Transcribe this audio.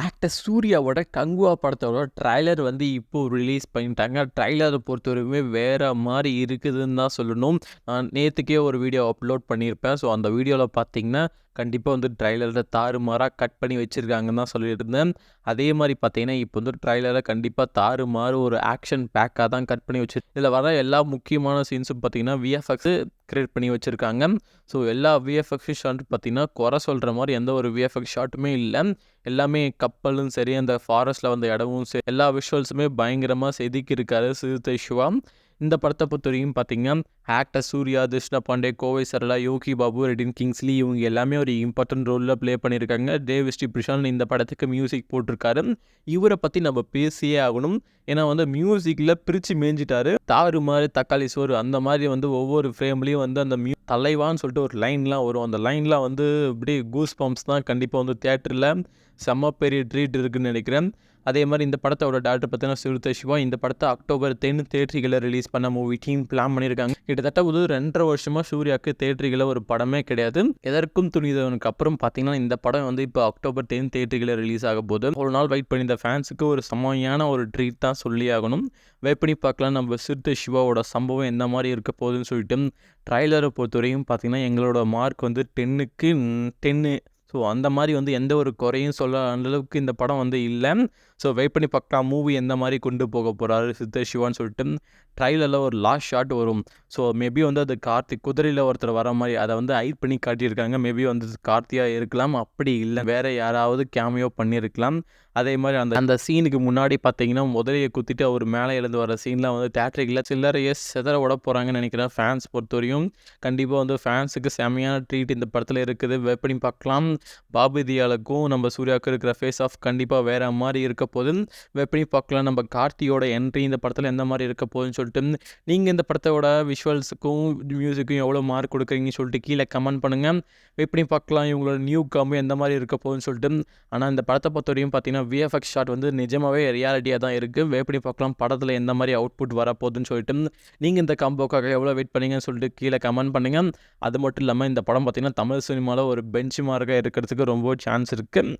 Actor சூர்யாவோட கங்குவா படத்தோட trailer வந்து இப்போ ரிலீஸ் பண்ணிட்டாங்க. ட்ரைலரை பொறுத்தவரைக்குமே வேறு மாதிரி இருக்குதுன்னு தான் சொல்லணும். நான் நேற்றுக்கே ஒரு வீடியோ அப்லோட் பண்ணியிருப்பேன். ஸோ அந்த வீடியோவில் பார்த்தீங்கன்னா கண்டிப்பாக வந்து ட்ரைலரில் தாறுமாறாக கட் பண்ணி வச்சுருக்காங்கன்னு தான் சொல்லிட்டு இருந்தேன் அதே மாதிரி பார்த்தீங்கன்னா இப்போ வந்து ட்ரைலரை கண்டிப்பாக தாறுமாறு ஒரு ஆக்ஷன் பேக்காக தான் கட் பண்ணி வச்சு இதில் வர எல்லா முக்கியமான சீன்ஸும் பார்த்தீங்கன்னா விஎஃப்எக்ஸு கிரியேட் பண்ணி வச்சுருக்காங்க. ஸோ எல்லா விஎஃப்எக்ஸ் ஷாட் பார்த்தீங்கன்னா குறை சொல்கிற மாதிரி எந்த ஒரு விஎஃப்எக்ஸ் ஷாட்டுமே இல்லை. எல்லாமே கப்பலும் சரி அந்த ஃபாரஸ்ட்டில் வந்த இடமும் சரி எல்லா விஷுவல்ஸுமே பயங்கரமாக செதுக்கியிருக்காரு சிறுத்தை சிவா. இந்த படத்தை பொறுத்த வரைக்கும் பார்த்தீங்கன்னா ஆக்டர் சூர்யா கிருஷ்ண பாண்டே கோவை சரளா யோகி பாபு ரெடின் கிங்ஸ்லி இவங்க எல்லாமே ஒரு இம்பார்ட்டன்ட் ரோலில் ப்ளே பண்ணியிருக்காங்க. தேவ் ஸ்ரீ பிரசாந்த் இந்த படத்துக்கு மியூசிக் போட்டிருக்காரு. இவரை பற்றி நம்ம பேசியே ஆகணும். ஏன்னா வந்து மியூசிக்கில் பிரித்து மேய்ஞ்சிட்டாரு தாறு மாதிரி தக்காளி சோறு அந்த மாதிரி வந்து ஒவ்வொரு ஃப்ரேம்லேயும் வந்து அந்த மியூ தலைவான்னு சொல்லிட்டு ஒரு லைன்லாம் வரும். அந்த லைன்லாம் வந்து அப்படியே கூஸ் பம்ப்ஸ் தான் கண்டிப்பாக வந்து தேட்டரில் செம்ம பெரிய ட்ரீட் இருக்குன்னு நினைக்கிறேன். அதே மாதிரி இந்த படத்தோட டேரக்டர் பார்த்தீங்கன்னா சிறுத்தை சிவா இந்த படத்தை அக்டோபர் தென் தேட்டரிகளை ரிலீஸ் பண்ண மூவி டீம் பிளான் பண்ணியிருக்காங்க. கிட்டத்தட்ட ஒரு ரெண்டரை வருஷமாக சூர்யாவுக்கு தேட்டரிகளை ஒரு படமே கிடையாது. எதற்கும் துணிதவனுக்கு அப்புறம் பார்த்தீங்கன்னா இந்த படம் வந்து இப்போ அக்டோபர் டென் தேட்டரிகளை ரிலீஸ் ஆக போது ஒரு நாள் வெயிட் பண்ணி இந்த ஃபேன்ஸுக்கு ஒரு செம்மையான ஒரு ட்ரீட் தான் சொல்லி ஆகணும். வெயிட் பார்க்கலாம். நம்ம சிறுத்தை சிவாவோட சம்பவம் எந்த மாதிரி இருக்க போகுதுன்னு சொல்லிட்டு ட்ரைலரை பொறுத்தவரையும் பார்த்திங்கன்னா எங்களோட மார்க் வந்து டென்னுக்கு டென்னு ஸோ அந்த மாதிரி வந்து எந்த ஒரு குறையும் சொல்ல அளவுக்கு இந்த படம் வந்து இல்லை. ஸோ வெயிட் பண்ணி பார்க்கலாம். மூவி எந்த மாதிரி கொண்டு போக போகிறாரு சித்தர் சிவான்னு சொல்லிட்டு ட்ரைலரில் ஒரு லாஸ்ட் ஷாட் வரும். ஸோ மேபி வந்து அது கார்த்திக் குதிரையில் ஒருத்தர் வர மாதிரி அதை வந்து ஹைட் பண்ணி காட்டியிருக்காங்க. மேபி வந்து கார்த்தியாக இருக்கலாம். அப்படி இல்லை. வேறு யாராவது கேமியோ பண்ணியிருக்கலாம். அதே மாதிரி அந்த அந்த சீனுக்கு முன்னாடி பார்த்தீங்கன்னா முதலையை குத்திட்டு அவர் மேலே எழுந்து வர சீன்லாம் வந்து தேட்டரிக்கில் சில்லறையே செதற விட போகிறாங்கன்னு நினைக்கிறேன். ஃபேன்ஸ் பொறுத்தவரையும் கண்டிப்பாக வந்து ஃபேன்ஸுக்கு செமையான ட்ரீட் இந்த படத்தில் இருக்குது. எப்படி பார்க்கலாம். பாபு தியாலுக்கும் நம்ம சூர்யாவுக்கு இருக்கிற ஃபேஸ் ஆஃப் கண்டிப்பாக வேறு மாதிரி இருக்க போது எப்படி பார்க்கலாம். நம்ம கார்த்தியோட என்ட்ரி இந்த படத்தில் எந்த மாதிரி இருக்க போகுதுன்னு சொல்லிட்டு நீங்கள் இந்த படத்தோட விஷுவல்ஸுக்கும் மியூசிக்கும் எவ்வளோ மார்க் கொடுக்குறீங்கன்னு சொல்லிட்டு கீழே கமெண்ட் பண்ணுங்கள் எப்படி பார்க்கலாம் இவங்களோட நியூ காம்போ எந்த மாதிரி இருக்க போகுதுன்னு சொல்லிட்டு. ஆனால் இந்த படத்தை பொறுத்த வரையும் பார்த்தீங்கன்னா விஎஃப்எக்ஸ் ஷாட் வந்து நிஜமாகவே ரியாலிட்டியாக தான் இருக்குது எப்படி பார்க்கலாம் படத்தில் எந்த மாதிரி அவுட்புட் வரப்போகுதுன்னு சொல்லிட்டு. நீங்கள் இந்த காம்போக்காக எவ்வளோ வெயிட் பண்ணீங்கன்னு சொல்லிட்டு கீழே கமெண்ட் பண்ணுங்கள் அது மட்டும் இல்லாமல் இந்த படம் பார்த்திங்கன்னா தமிழ் சினிமாவில் ஒரு பெஞ்ச் மார்க்காக இருக்கிறதுக்கு ரொம்ப சான்ஸ் இருக்குது